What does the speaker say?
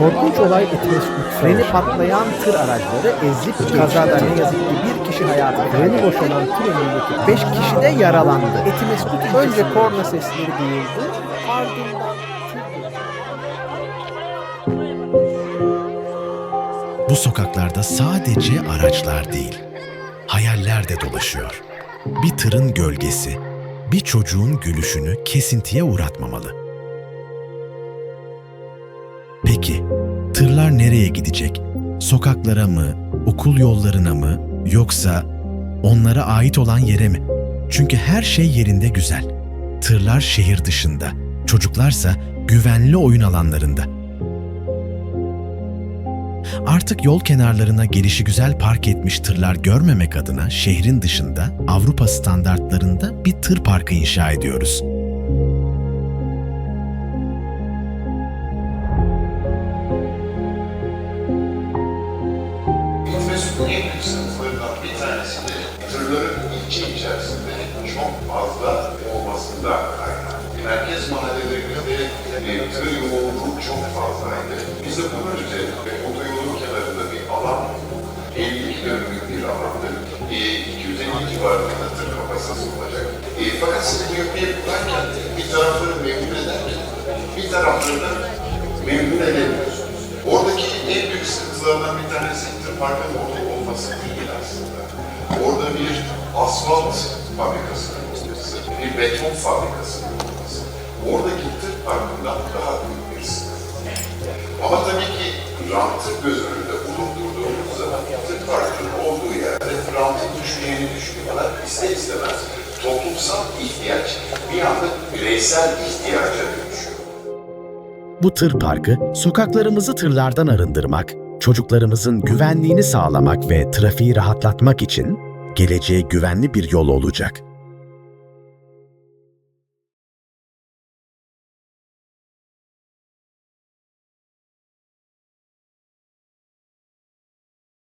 Korkunç olay Etimesgut. Freni patlayan tır araçları ezip kazada ne yazık ki bir kişi hayatını Freni boşalan tır önündeki beş kişi de yaralandı. Etimesgut önce korna sesleri duyuldu. Ardından Bu sokaklarda sadece araçlar değil, hayaller de dolaşıyor. Bir tırın gölgesi, bir çocuğun gülüşünü kesintiye uğratmamalı. Tırlar nereye gidecek? Sokaklara mı, okul yollarına mı, yoksa onlara ait olan yere mi? Çünkü her şey yerinde güzel. Tırlar şehir dışında, çocuklarsa güvenli oyun alanlarında. Artık yol kenarlarına gelişi güzel park etmiş tırlar görmemek adına şehrin dışında Avrupa standartlarında bir tır parkı inşa ediyoruz. Büyük sıkıntılarından bir tanesi de tırların ilçe içerisinde çok fazla olmasından kaynaklı. Merkez mahallelerimizde e, tır yoğunluğu çok fazlaydı. Biz de bunun üzerinde otoyolun kenarında bir alan, 50 dönümlük bir alandır. E, 250 civarında tır kapasitesi olacak. E, fakat siz bu yapıyı yaparken bir tarafları memnun ederken bir taraflarını memnun edemiyorsunuz. Oradaki en büyük sıkıntılardan bir tanesi tır parkının orada olması değil aslında. Orada bir asfalt fabrikasının olması, bir beton fabrikasının olması. Oradaki tır parkından daha büyük bir sıkıntı. Ama tabii ki rantı göz önünde bulundurduğumuz zaman tır parkının olduğu yerde rantın düşeceğini düşünüyorlar. İster istemez toplumsal ihtiyaç bir anda bireysel ihtiyaca dönüşüyor. Bu tır parkı sokaklarımızı tırlardan arındırmak, çocuklarımızın güvenliğini sağlamak ve trafiği rahatlatmak için geleceğe güvenli bir yol olacak.